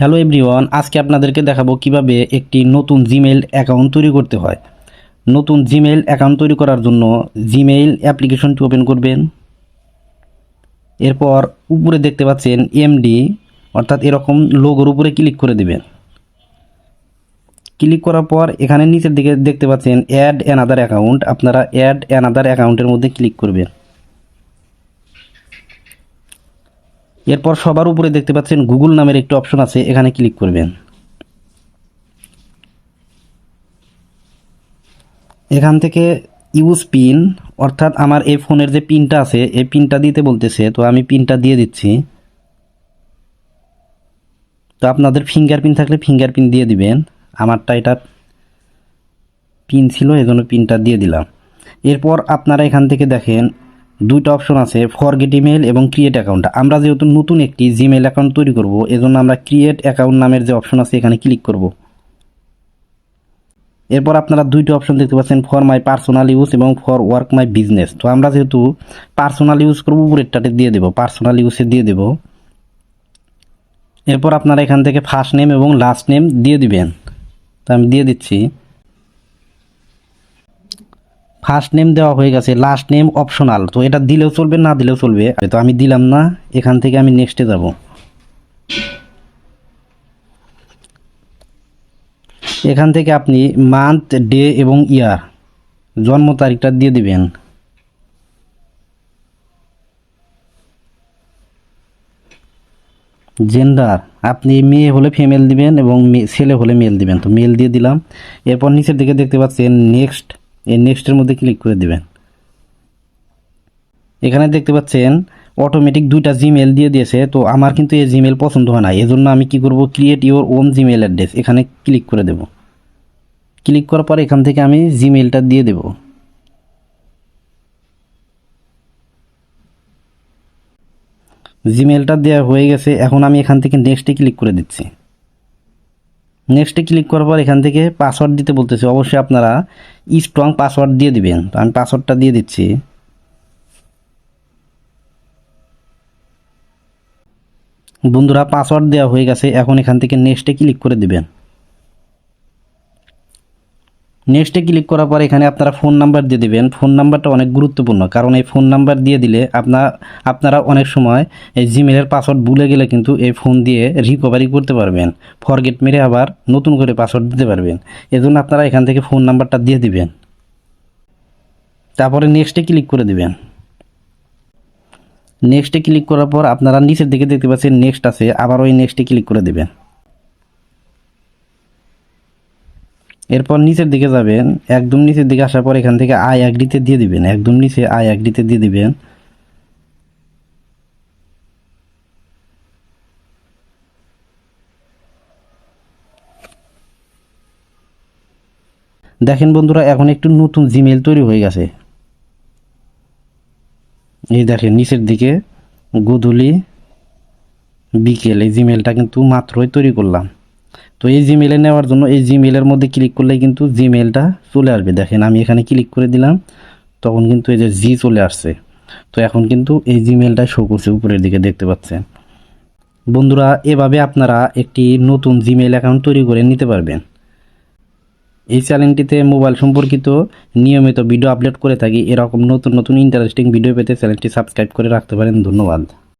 Hello everyone, আজকে আপনাদেরকে দেখাবো কীভাবে একটি নতুন জিমেইল অ্যাকাউন্ট তৈরি করতে হয়। নতুন জিমেইল অ্যাকাউন্ট তৈরি করার জন্য জিমেইল অ্যাপ্লিকেশনটি ওপেন করবেন। এরপর উপরে দেখতে পাচ্ছেন এমডি, অর্থাৎ এরকম লোগোর উপরে ক্লিক করে দিবেন। ক্লিক করার পর এখানে নিচের দিকে দেখতে পাচ্ছেন অ্যাড অ্যানাদার অ্যাকাউন্ট। আপনারা অ্যাড অ্যানাদার অ্যাকাউন্টের মধ্যে ক্লিক করবেন। এরপর সবার উপরে দেখতে পাচ্ছেন গুগল নামের একটি অপশন আছে, এখানে ক্লিক করবেন। এখান থেকে ইউজ পিন অর্থাৎ আমার এই ফোনের যে পিনটা আছে, এই পিনটা দিতে বলতেছে, তো আমি পিনটা দিয়ে দিচ্ছি। তো আপনাদের ফিঙ্গার পিন থাকলে ফিঙ্গার পিন দিয়ে দিবেন। আমারটা এটা পিন ছিল, এজন্য পিনটা দিয়ে দিলাম। এরপর আপনারা এখান থেকে দেখেন দুইটা অপশন আছে ফরগেট ইমেল এবং ক্রিয়েট অ্যাকাউন্ট আমরা যেহেতু নতুন একটি জিমেল অ্যাকাউন্ট তৈরি করব, এজন্য আমরা ক্রিয়েট অ্যাকাউন্ট নামের যে অপশন আছে এখানে ক্লিক করব। এরপর আপনারা দুইটা অপশন দেখতে পাচ্ছেন ফর মাই পার্সোনাল ইউজ এবং ফর ওয়ার্ক মাই বিজনেস তো আমরা যেহেতু পার্সোনাল ইউজ করব, উপরেরটাতে দিয়ে দেবো পার্সোনাল ইউজে দিয়ে দেবো। এরপর আপনারা এখান থেকে ফার্স্ট নেম এবং লাস্ট নেম দিয়ে দিবেন। তো আমি দিয়ে দিচ্ছি। ফার্স্ট নেম দেওয়া হয়ে গেছে লাস্ট নেম অপশনাল তো এটা দিলেও চলবে, না দিলেও চলবে। তো আমি দিলাম না, এখান থেকে আমি নেক্সটে যাব। এখান থেকে আপনি মান্থ ডে এবং ইয়ার জন্ম তারিখটা দিয়ে দিবেন। জেন্ডার আপনি মেয়ে হলে ফিমেল দিবেন এবং ছেলে হলে মেল দিবেন। তো মেল দিয়ে দিলাম। এরপর নিচের দিকে দেখতে পাচ্ছেন নেক্সট এই নেক্সটের মধ্যে ক্লিক করে দিবেন। এখানে দেখতে পাচ্ছেন অটোমেটিক দুইটা জিমেল দিয়ে দিয়েছে, তো আমার কিন্তু এই জিমেল পছন্দ হয় না। এজন্য আমি কি করব? Create your own Gmail address এখানে ক্লিক করে দেব। ক্লিক করার পর এখান থেকে আমি জিমেলটা দিয়ে দেব। জিমেলটা দেওয়া হয়ে গেছে। এখন আমি এখান থেকে নেক্সটে ক্লিক করে দিচ্ছি। নেক্সটে ক্লিক করার পর এখান থেকে পাসওয়ার্ড দিতে বলতেছে। অবশ্যই আপনারা স্ট্রং পাসওয়ার্ড দিয়ে দিবেন। তো আমি পাসওয়ার্ডটা দিয়ে দিচ্ছি। বন্ধুরা পাসওয়ার্ড দেওয়া হয়ে গেছে। এখন এখান থেকে নেক্সটে ক্লিক করে দিবেন। নেক্সটে ক্লিক করার পর এখানে আপনারা ফোন নাম্বার দিয়ে দিবেন। ফোন নাম্বারটা অনেক গুরুত্বপূর্ণ, কারণ এই ফোন নাম্বার দিয়ে দিলে আপনার, আপনারা অনেক সময় এই জিমেলের পাসওয়ার্ড ভুলে গেলে কিন্তু এই ফোন দিয়ে রিকভারি করতে পারবেন। ফরগেট মেরে আবার নতুন করে পাসওয়ার্ড দিতে পারবেন। এজন্য আপনারা এখান থেকে ফোন নাম্বারটা দিয়ে দিবেন। তারপরে নেক্সটে ক্লিক করে দিবেন। নেক্সটে ক্লিক করার পর আপনারা নিচের দিকে দেখতে পাচ্ছেন নেক্সট আছে, আবার ওই নেক্সটে ক্লিক করে দিবেন। এরপর নিচের দিকে যাবেন, একদম নিচের দিকে আসার পর এখান থেকে আই অ্যাগ্রিতে দিয়ে দিবেন, একদম নিচে আই অ্যাগ্রিতে দিয়ে দিবেন। দেখেন বন্ধুরা, এখন একটু নতুন জিমেল তৈরি হয়ে গেছে। এই দেখেন, নিচের দিকে গোধূলি বিকেল, এই জিমেলটা কিন্তু মাত্রই তৈরি করলাম। তো এই জিমেলে নেওয়ার জন্য এই জিমেলের মধ্যে ক্লিক করলে কিন্তু জিমেলটা চলে আসবে। দেখেন আমি এখানে ক্লিক করে দিলাম, তখন কিন্তু এই যে জি চলে আসছে। তো এখন কিন্তু এই জিমেলটা শো করছে উপরের দিকে, দেখতে পাচ্ছেন? বন্ধুরা, এভাবে আপনারা একটি নতুন জিমেল অ্যাকাউন্ট তৈরি করে নিতে পারবেন। এই চ্যানেলটিতে মোবাইল সম্পর্কিত নিয়মিত ভিডিও আপলোড করে থাকি। এরকম নতুন নতুন ইন্টারেস্টিং ভিডিও পেতে চ্যানেলটি সাবস্ক্রাইব করে রাখতে পারেন। ধন্যবাদ।